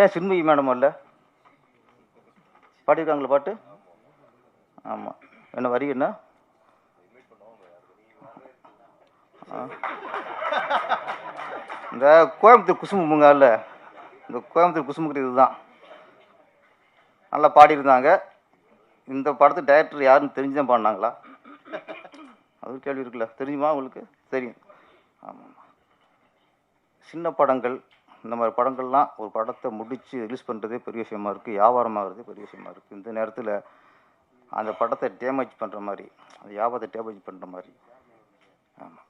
ஏன் சின்மயி மேடம் வரல? பாடியிருக்காங்களா பாட்டு? ஆமாம் என்ன வரி என்ன? இந்த கோயம்புத்தூர் குசும்புங்க இல்லை இந்த கோயம்புத்தூர் குசும்புக்கு இதுதான். நல்லா பாடியிருந்தாங்க. இந்த படத்து டைரக்டர் யாருன்னு தெரிஞ்சு தான் பாடினாங்களா? அது கேள்வி இருக்குல்ல. தெரியுமா உங்களுக்கு? தெரியும். ஆமாம் சின்ன படங்கள். இந்த மாதிரி படங்கள்லாம் ஒரு படத்தை முடித்து ரிலீஸ் பண்ணுறதே பெரிய விஷயமா இருக்குது வியாபாரமாகிறதே பெரிய விஷயமா இருக்குது இந்த நேரத்தில் அந்த படத்தை டேமேஜ் பண்ணுற மாதிரி அந்த வியாபாரத்தை டேமேஜ் பண்ணுற மாதிரி. ஆமாம்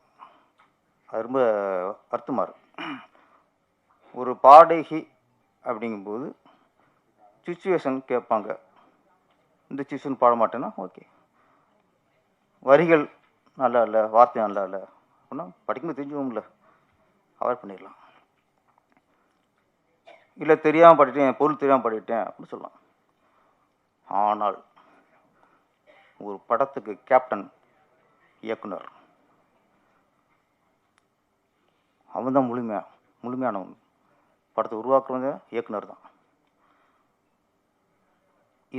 அது ரொம்ப வருத்தமாக இருக்கு. ஒரு பாடகி அப்படிங்கும்போது சுச்சுவேஷன் கேட்பாங்க. இந்த சுச்சுவேஷன் பாட மாட்டேன்னா ஓகே வரிகள் நல்லா இல்லை வார்த்தை நல்லா இல்லை அப்படின்னா படிக்கும்போது தெரிஞ்சுவோம்ல அவாய்ட் பண்ணிடலாம். இல்லை தெரியாமல் பாடிட்டேன் பொருள் தெரியாமல் பாடிட்டேன் அப்படின்னு சொல்லலாம் ஆனால் ஒரு படத்துக்கு கேப்டன் இயக்குனர். அவன் தான் முழுமையா முழுமையானவன். படத்தை உருவாக்குறவங்க இயக்குனர் தான்.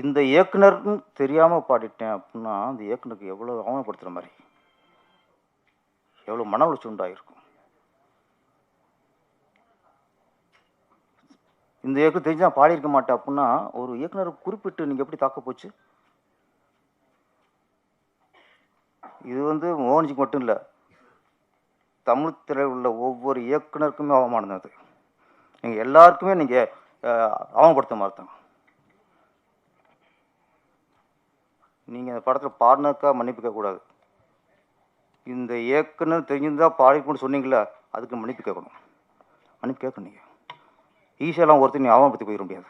இந்த இயக்குனர்னு தெரியாமல் பாடிட்டேன் அப்படின்னா அந்த இயக்குனருக்கு எவ்வளோ அவமானப்படுத்துகிற மாதிரி எவ்வளோ மன உளைச்சல் உண்டாயிருக்கும். இந்த இயக்கம் தெரிஞ்சு நான் பாடியிருக்க மாட்டேன் அப்படின்னா ஒரு இயக்குனர் குறிப்பிட்டு நீங்கள் எப்படி தாக்க போச்சு? இது வந்து மோகன்ஜிக்கு மட்டும் இல்லை. தமிழ் திரையில் உள்ள ஒவ்வொரு இயக்குனருக்குமே அவமானம் தான் அது. நீங்கள் எல்லாருக்குமே நீங்கள் அவமப்படுத்த மாதிரி தான். நீங்கள் அந்த படத்தில் பாடினாக்கா மன்னிப்பு கேட்கக்கூடாது. இந்த இயக்குனர் தெரிஞ்சிருந்தால் பாடிக்கணும்னு சொன்னீங்களா அதுக்கு மன்னிப்பு கேட்கணும். மன்னிப்பு கேட்கணும் நீங்கள் ஈஸியெல்லாம் ஒருத்தர் நீ அவமானப்படுத்தி போயிட முடியாது.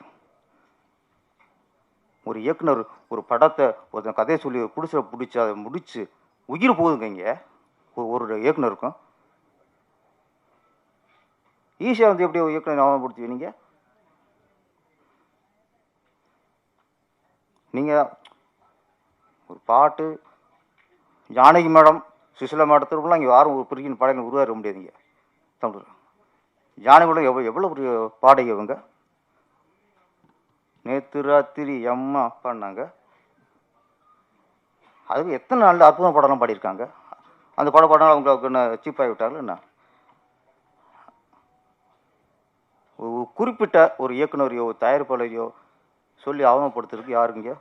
ஒரு இயக்குனர் ஒரு படத்தை ஒருத்தன் கதையை சொல்லி பிடிச்ச பிடிச்சி அதை முடித்து உயிர் போகுதுங்க இங்கே. ஒரு- ஒரு இயக்குனருக்கும். ஈஸியாக வந்து எப்படி இயக்குனர் ஞாபகப்படுத்துவீங்க நீங்கள் நீங்கள் ஒரு பாட்டு ஜானகி மேடம் சுசிலா மேடத்திற்குலாம் இங்கே யாரும் ஒரு பிரிக்கின் பாடகன் உருவாக முடியாதுங்க தமிழ் ஜானகி எவ்வளோ எவ்வளோ பெரிய பாடகி இவங்க? நேற்று ராத்திரி அம்மா பாடினாங்க அதுக்கு எத்தனை நல்ல அற்புதம் படம்லாம் பாடியிருக்காங்க? அந்த படம் பாடம் அவங்களுக்கு என்ன சீப்பாகி விட்டார்கள் என்ன? ஒரு குறிப்பிட்ட ஒரு இயக்குனரையோ தயாரிப்பாளரையோ சொல்லி அவமானப்படுத்துறதுக்கு யாருங்க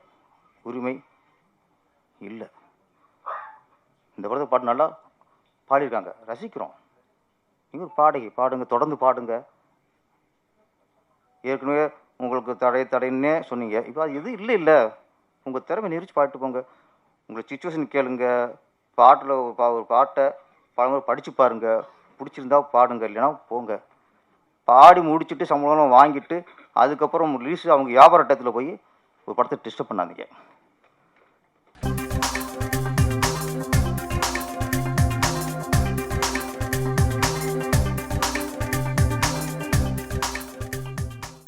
உரிமை இல்லை. இந்த படத்தை பாட்டு நல்லா பாடியிருக்காங்க. ரசிக்கிறோம். நீங்கள் ஒரு பாடகி பாடுங்க தொடர்ந்து பாடுங்க. ஏற்கனவே உங்களுக்கு தடை தடைன்னே சொன்னீங்க. இப்போ அது எதுவும் இல்லை இல்லை. உங்கள் திறமை நெரிச்சு பாட்டு போங்க. உங்களை சுச்சுவேஷன் கேளுங்க. பாட்டில் ஒரு பா ஒரு பாட்டை பழமுறை படித்து பாருங்கள் பிடிச்சிருந்தா பாடுங்க இல்லைன்னா போங்க. பாடி முடிச்சுட்டு சம்பளம் வாங்கிட்டு அதுக்கப்புறம் ரிலீஸ் அவங்க வியாபார இடத்துல போய் ஒரு படத்தை டிஸ்டர்ப் பண்ணாதீங்க.